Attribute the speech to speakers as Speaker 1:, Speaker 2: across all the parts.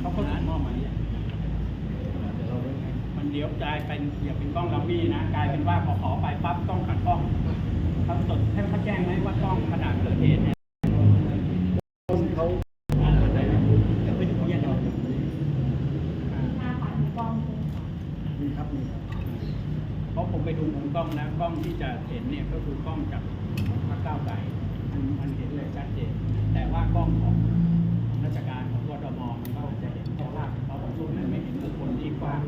Speaker 1: เขาก็ถึงมอบหมายมันเดี๋ยวกลายเป็นอย่าเป็นกล้องลัมบี้นะกลายเป็นว่าพอขอไปปั๊บต้องขัดกล้องเขาตดให้เขาแจ้งไหมว่ากล้องขนาดเกิดเหตุเนี่ย
Speaker 2: เขา
Speaker 1: อ่าอะไรนะ
Speaker 2: ยังไม่ถึงเยี่ยมเรา
Speaker 1: อ่า
Speaker 3: หน้าผ่านกล้องใช่ไหมค
Speaker 2: รับมีครับ
Speaker 1: เพราะผมไปดูมุมกล้องนะกล้องที่จะเห็นเนี่ยก็คือกล้องจากพระเก้าไกลมันเห็นเลยชัดเจนแต่ว่ากล้องของ ราชการของกทมมันก็จะเห็นแค่ภาพเพราะผมรูปนั้นไม่เห็นคือคนที่กว้าง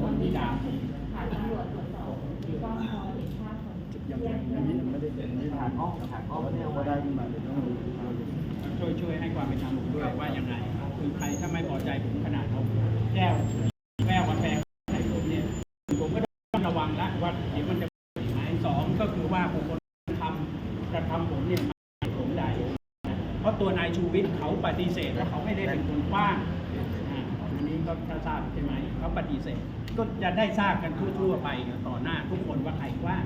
Speaker 1: คนที่ด่าผม
Speaker 3: ถ่ายตำรวจตรวจสอบกล้องพอเห็นภาพคน
Speaker 2: ยังยังยังนี้ยังไม่ได้ยังไม่ผ่ายห้องถ่ายห้องเนี่ยพอได้ขึ้นมาเลยต้องดู
Speaker 1: ช่วยช่วยให้ความเป็นธรรมด้วยว่ายังไงคือใครถ้าไม่พอใจผมขนาดเอาแก้วแก้วกาแฟใส่ผมเนี่ยผมก็ต้องระวังละว่าเดี๋ยวมันจะหายสองก็คือว่าบุคคลทำกระทำผมเนี่ยผมได้เพราะ ตัวนายชูวิทย์เขาปฏิเสธว่าเขาไม่ได้เป็นคนกว้างอันนี้ก็ทราบใช่ไหมเขาปฏิเสธ ก็จะได้ทราบกันทั่วๆไปต่อหน้าทุกคนว่าใครกว้าง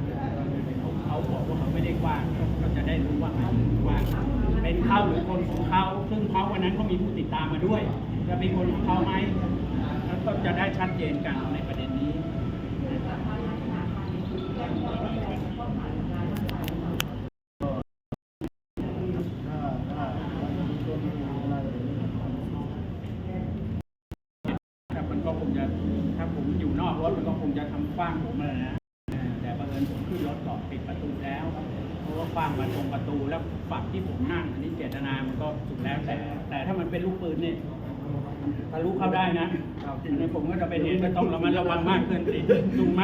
Speaker 1: เขาเขาบอกว่าเขาไม่ได้กว้างก็จะได้รู้ว่าใครกว้างเป็นเขาหรือคนของเขาซึ่งเขาวันนั้นก็มีผู้ติดตามมาด้วย จะเป็นคนของเขาไหมแล้วก็จะได้ชัดเจนกันในประเด็นนี้
Speaker 2: ถ้าถ้าช่วงนี้น่าจะเป็นเรื่องของ
Speaker 1: แต่มันก็คง จะถ้าผมอยู่นอกรถมันก็คงจะทำกว้างผมเลยนะเออแต่บังเอิญผมขึ้นรถก่อนปิดประตูแล้วเพราะว่ากว้างมาตรงประตูแล้วฝั่งที่ผมนั่งอันนี้เจตนามันก็สุดแล้วแต่ แต่ถ้ามันเป็นลูกปืนเนี่ยทะลุเข้าได้นะอันนี้ผมก็จะเป็นเหตุก็ต้องระมัดระวังมากขึ้นสิถูกไหม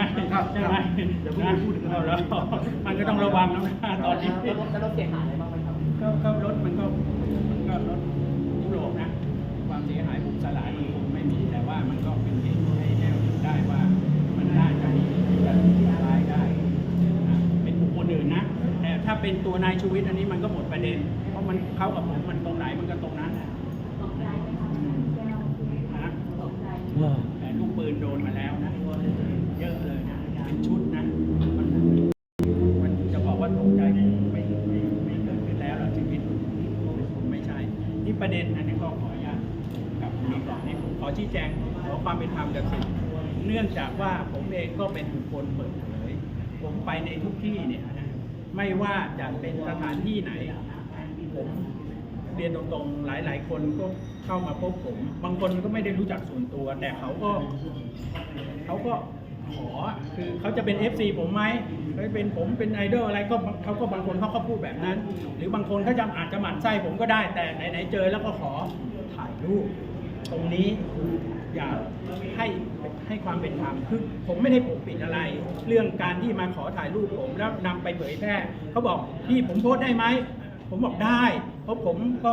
Speaker 1: ใช่ไหมนะเอาแล้วมันก็ต้องระวังแล้วนะตอนนี้
Speaker 4: แล้วรถแล้วรถเสียหายอะไรบ้างไหมครับ
Speaker 1: ก็ก็รถมันก็มันก็รถยุโรปนะ ความเสียหายบุบสลายมันคง ไม่มีแต่ว่ามันก็เป็นเหตุให้แน่ได้ว่า มันน่าจะมีการทำร้ายได้นะเป็นบุคคลอื่นนะ แต่ถ้าเป็นตัวนายชูวิทย์อันนี้มันก็หมดประเด็น เพราะมันเข้ากับผมมันตรงไหนมันก็ตรงนั้นนะ
Speaker 3: ตกใจไหมคะแก้วคือ
Speaker 1: นะ
Speaker 3: ตกใจ
Speaker 1: แต่ลูกปืนโดนมาแล้ว ชี้แจงขอความเป็นธรรมกับสื่อเนื่องจากว่าผมเองก็เป็นบุคคลเปิดเผยผมไปในทุกที่เนี่ยนะไม่ว่าจะเป็นสถานที่ไหนผมเรียนตรงๆ หลายๆ คนก็เข้ามาพบผม บางคนก็ไม่ได้รู้จักส่วนตัว แต่เขาก็เขาก็ขอคือเขาจะเป็น FC ผมไหมเขาเป็นผมเป็นไอดอลอะไรก็เขาก็บางคนเขาก็พูดแบบนั้น หรือบางคนเขาจะอาจจะหมั่นไส้ผมก็ได้แต่ไหนๆเจอแล้วก็ขอถ่ายรูป ตรงนี้อย่าให้ให้ความเป็นธรรมคือผมไม่ได้ปกปิดอะไร เรื่องการที่มาขอถ่ายรูปผมแล้วนำไปเผยแพร่เขาบอกพี่ผมโพสได้ไหมผมบอกได้ เพราะผมก็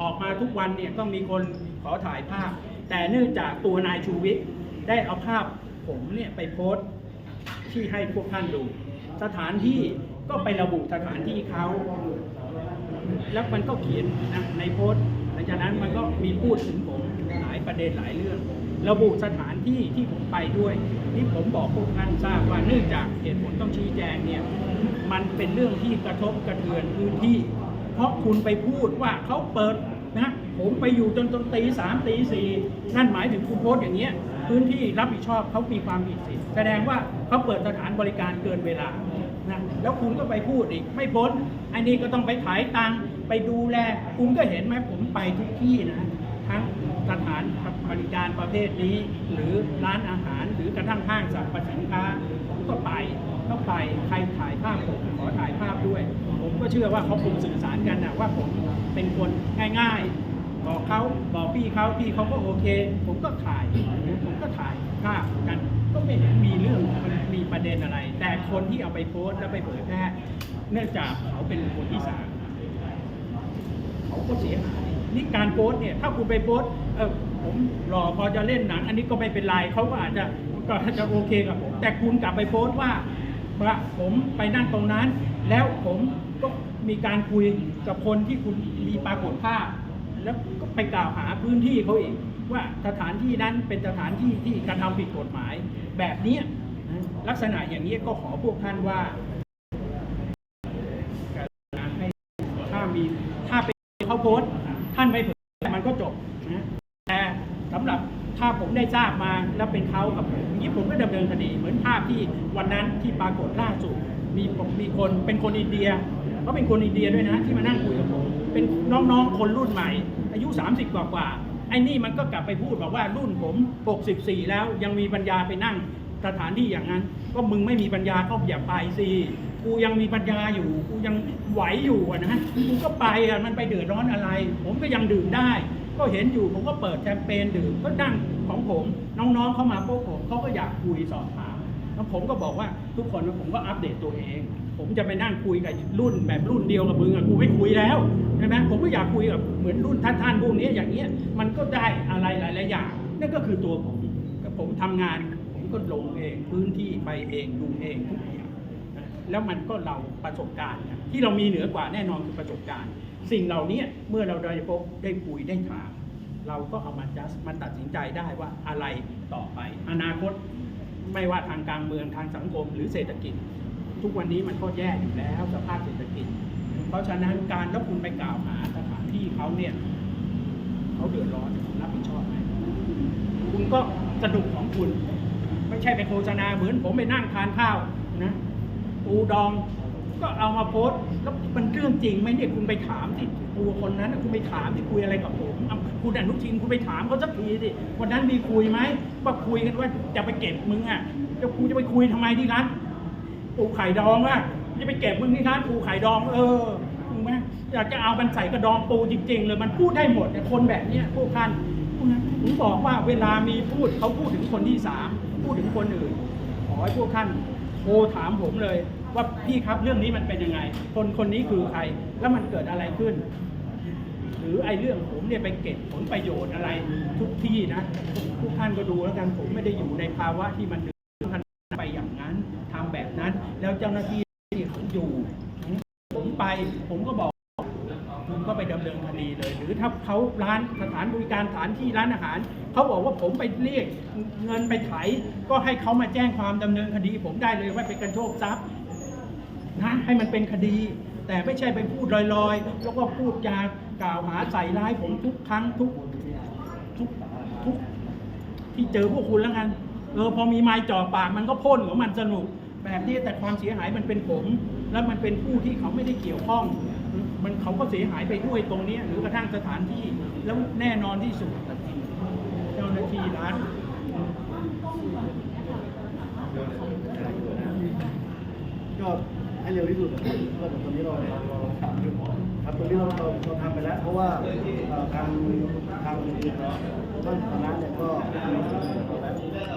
Speaker 1: ออกมาทุกวันเนี่ยก็มีคนขอถ่ายภาพ แต่เนื่องจากตัวนายชูวิทย์ได้เอาภาพผมเนี่ยไปโพสที่ให้พวกท่านดู สถานที่ก็ไประบุสถานที่เขา แล้วมันก็เขียนนะในโพส ลังจากนั้นมันก็มีพูดถึงผมหลายประเด็นหลายเรื่อง ระบุสถานที่ที่ผมไปด้วยที่ผมบอกพวกท่านทราบว่าเนื่องจากเหตุผลต้องชี้แจงเนี่ยมันเป็นเรื่องที่กระทบกระเทือนพื้นที่ เพราะคุณไปพูดว่าเขาเปิดนะผมไปอยู่จนจนตีสามตีสี่นั่นหมายถึงคุณโพสอย่างเงี้ยพื้นที่รับผิดชอบเขามีความผิดสิแสดงว่าเขาเปิดสถานบริการเกินเวลา แล้วคุณก็ไปพูดอีก ไม่พ้นอันนี้ก็ต้องไปถ่ายตังค์ไปดูแล คุณก็เห็นไหมผมไปทุกที่นะทั้งสถานบริการประเภทนี้ หรือร้านอาหารหรือกระทั่งห้างสรรพสินค้าผมก็ไปก็ไปใครถ่ายภาพผมขอถ่ายภาพด้วย ผมก็เชื่อว่าเขาคงสื่อสารกันนะว่าผมเป็นคนง่ายๆ บอกเขาบอกพี่เขาพี่เขาก็โอเค ผมก็ถ่ายผมก็ถ่ายภาพกัน ก็ไม่เห็นมีเรื่องมีประเด็นอะไร แต่คนที่เอาไปโพสต์แล้วไปเผยแพร่เนื่องจากเขาเป็นคนที่สามเขาก็เสียหายนี่การโพสต์เนี่ยถ้าคุณไปโพสต์เออผมรอพอจะเล่นหนัง อันนี้ก็ไม่เป็นไรเขาก็อาจจะก็จะโอเคกับผมแต่คุณกลับไปโพสต์ว่าว่าผมไปนั่งตรงนั้น แล้วผมก็มีการคุยกับคนที่คุณมีปรากฏภาพ แล้วก็ไปกล่าวหาพื้นที่เขาเอีก ว่าสถานที่นั้นเป็นสถานที่ที่กระทำผิดกฎหมาย แบบนี้ลักษณะอย่างนี้ก็ขอพวกท่านว่าการให้ถ้ามีถ้าเป็นเขาโพสท่านไม่เผยมันก็จบนะแต่สำหรับถ้าผมได้ทราบมาแล้วเป็นเขากับผมอย่างนี้ผมก็ดำเนินคดี เหมือนภาพที่วันนั้นที่ปรากฏล่าสุดมีมีคนเป็นคนอินเดียเขาเป็นคนอินเดียด้วยนะที่มานั่งคุยกับผมเป็นน้องๆคนรุ่นใหม่ อายุ 30 กว่ากว่า ไอ้นี่มันก็กลับไปพูดบอกว่ารุ่นผม 64 แล้วยังมีปัญญาไปนั่งสถานที่อย่างนั้น ก็มึงไม่มีปัญญาก็อย่าไปสิกูยังมีปัญญาอยู่ กูยังไหวอยู่อะนะกูก็ไปอะมันไปเดือดร้อนอะไร ผมก็ยังดื่มได้ ก็เห็นอยู่ผมก็เปิดแชมเปญดื่มก็นั่งของผม น้องๆเข้ามาพวกผมเขาก็อยากคุยสอบถ แล้วผมก็บอกว่าทุกคนผมก็อัปเดตตัวเอง ผมจะไปนั่งคุยกับรุ่นแบบรุ่นเดียวกับมึงอะกูไม่คุยแล้วใช่ไหมผมก็อยากคุยกับเหมือนรุ่นท่านๆพวกนี้อย่างเงี้ยมันก็ได้อะไรหลายๆอย่าง นั่นก็คือตัวผมก็ผมทำงานผมก็ลงเองพื้นที่ไปเองดูเองทุกอย่างแล้วมันก็เราประสบการณ์ที่เรามีเหนือกว่าแน่นอนคือประสบการณ์ สิ่งเหล่านี้เมื่อเราได้พบได้คุยได้ถามเราก็เอามาจัดมันตัดสินใจได้ว่าอะไรต่อไป อนาคต ไม่ว่าทางการเมืองทางสังคมหรือเศรษฐกิจ ทุกวันนี้มันก็แย่อยู่แล้วสภาพเศรษฐกิจ เพราะฉะนั้นการถ้าคุณไปกล่าวหาสถานที่เขาเนี่ยเขาเดือดร้อนคุณรับผิดชอบไหมคุณก็สนุกของคุณ ไม่ใช่ไปโฆษณาเหมือนผมไปนั่งทานข้าวนะปูดอง ก็เอามาโพสต์แล้วมันเรื่องจริงไหมเนี่ยคุณไปถามสิปูคนนั้นน่ะคุณไปถามที่คุยอะไรกับผมเอาคุณอนุทินคุณไปถามเขาสักทีสิวันนั้นมีคุยไหมว่าคุยกันว่าจะไปเก็บมึงอะจะกูจะไปคุยทำไมที่ร้านปูไข่ดองอะจะไปเก็บมึงที่ร้านปูไข่ดอง เออถูกไหมอยากจะเอามันใส่กระดองปูจริง ๆ เลยมันพูดได้หมดเนี่ยคนแบบเนี้ยพวกท่านผมบอกว่าเวลามีพูดเขาพูดถึงคนที่สามพูดถึงคนอื่นขอให้พวกท่านโทรถามผมเลย ว่าพี่ครับเรื่องนี้มันเป็นยังไง คนคนนี้คือใครแล้วมันเกิดอะไรขึ้น หรือไอ้เรื่องผมเนี่ยไปเก็บผลประโยชน์อะไรทุกที่นะทุกท่านก็ดูแล้วกันผมไม่ได้อยู่ในภาวะที่มันไปอย่างนั้นทำแบบนั้น แล้วเจ้าหน้าที่ที่เขาอยู่ ผมไปผมก็บอกคุณก็ไปดำเนินคดีเลย หรือถ้าเขาร้านสถานบริการสถานที่ร้านอาหารเขาบอกว่าผมไปเรียกเงินไปไถก็ให้เขามาแจ้งความดำเนินคดี ผมได้เลยว่าเป็นการโชคทรัพย์ นะให้มันเป็นคดี แต่ไม่ใช่ไปพูดลอยๆ แล้วก็พูดจากล่าวหาใส่ร้ายผมทุกครั้งทุกทุกทุกที่เจอพวกคุณแล้วกันเออพอมีไม้จ่อปากมันก็พ่นของมันสนุก แบบนี้แต่ความเสียหายมันเป็นผม แล้วมันเป็นผู้ที่เขาไม่ได้เกี่ยวข้อง มันเขาก็เสียหายไปด้วยตรงนี้ หรือกระทั่งสถานที่แล้วแน่นอนที่สุดเจ้าหน้าที่ร้าน
Speaker 2: ก็ ให้เร็วที่สุดนะครับก็เดี๋ยวตอนนี้เราเราเราทำอยู่ครับตรงนี้เราเราเราทำไปแล้ว เพราะว่าเอ่อทางทางท่านคณะเนี่ยก็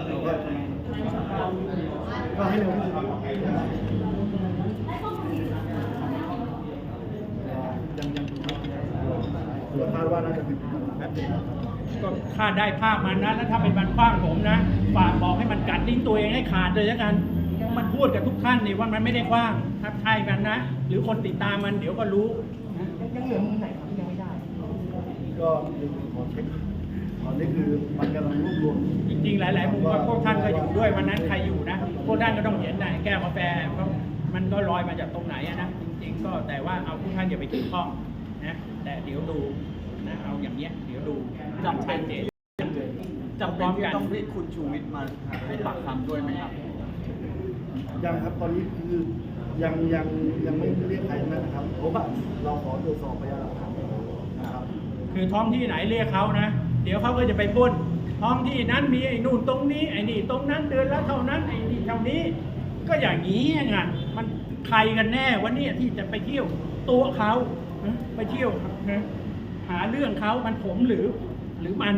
Speaker 2: เราก็ก็ให้เร็วที่สุดครับยังยังเราคาดว่าน่าจะถึงแป๊บเดียว
Speaker 1: ก็ถ้าได้ภาพมันนะแล้วถ้าเป็นมันคว้างผมนะฝากบอกให้มันกัดลิ้นตัวเองให้ขาดเลยแล้วกัน มันพูดกับทุกท่านนี่ว่ามันไม่ได้คว้างทับใช่กันนะ หรือคนติดตามมันเดี๋ยวก็รู้นะ
Speaker 4: ยังเหลือมุมไหนครับที่ยังไม่ได้
Speaker 2: ก็เดี๋ยวขอเช็คตอนนี้คือมันกำลังรวบรวม
Speaker 1: จริงๆ หลายๆมุมว่าพวกท่านก็อยู่ด้วยวันนั้นใครอยู่นะพวกท่านก็ต้องเห็นนะแก้วกาแฟเพราะมันก็ลอยมาจากตรงไหนอะนะจริง ๆ ก็แต่ว่าเอาพวกท่านอย่าไปเกี่ยวข้องนะแต่เดี๋ยวดูนะเอาอย่างเนี้ยเดี๋ยวดู
Speaker 5: จำเป็น
Speaker 1: ชัดเจน
Speaker 5: จำเป็นที่ต้องเรียกคุณชูวิทย์มาให้ปากคำด้วยไหมครับ
Speaker 2: ยังครับตอนนี้คือยังยังยังไม่เรียกใครนะครับเพราะว่าเราขอตรวจสอบพยานหลักฐานนะครับ
Speaker 1: คือท้องที่ไหนเรียกเขานะ เดี๋ยวเขาก็จะไปพ่นท้องที่นั้นมีไอ้นู่นตรงนี้ไอ้นี่ตรงนั้นเดือนละเท่านั้นไอ้นี่เท่านี้ ก็อย่างนี้ไงมันใครกันแน่วันนี้ที่จะไปเที่ยวตัวเขาไปเที่ยวหาเรื่องเขามันผมหรือหรือมัน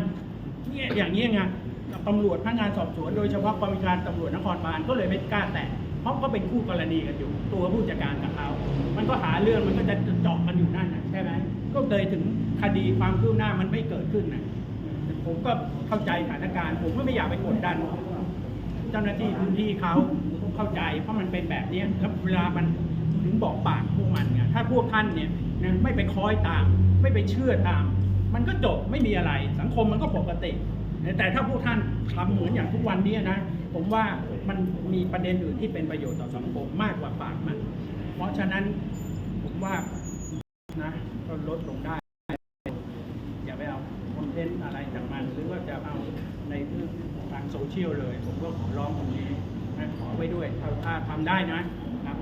Speaker 1: เนี่ยอย่างนี้ไง ตำรวจพนักงานสอบสวนโดยเฉพาะกองการตำรวจนครบาลก็เลยไม่กล้าแตะเพราะก็เป็นคู่กรณีกันอยู่ ตัวผู้จัดการกับเขามันก็หาเรื่องมันก็จะเจาะกันอยู่นั่นนะใช่ไหมก็เลยถึงคดีความคืบหน้ามันไม่เกิดขึ้นนะผมก็เข้าใจสถานการณ์ ผมก็ไม่อยากไปกดดันเจ้าหน้าที่พื้นที่เขาเข้าใจ เพราะมันเป็นแบบนี้แล้วเวลามันถึงบอกปากพวกมันไงถ้าพวกท่านเนี่ยไม่ไปคอยตาม ไม่ไปเชื่อตาม มันก็จบไม่มีอะไร สังคมมันก็ปกติ แต่ถ้าพวกท่านทำเหมือนอย่างทุกวันนี้นะ ผมว่ามันมีประเด็นอื่นที่เป็นประโยชน์ต่อสังคมมากกว่าปากมัน เพราะฉะนั้นผมว่านะก็ลดลงได้ อย่าไปเอาคอนเทนต์อะไรจากมัน หรือว่าจะเอาในเรื่องทางโซเชียลเลย ผมก็ขอร้องตรงนี้นะขอไว้ด้วยถ้าทำได้นะครับ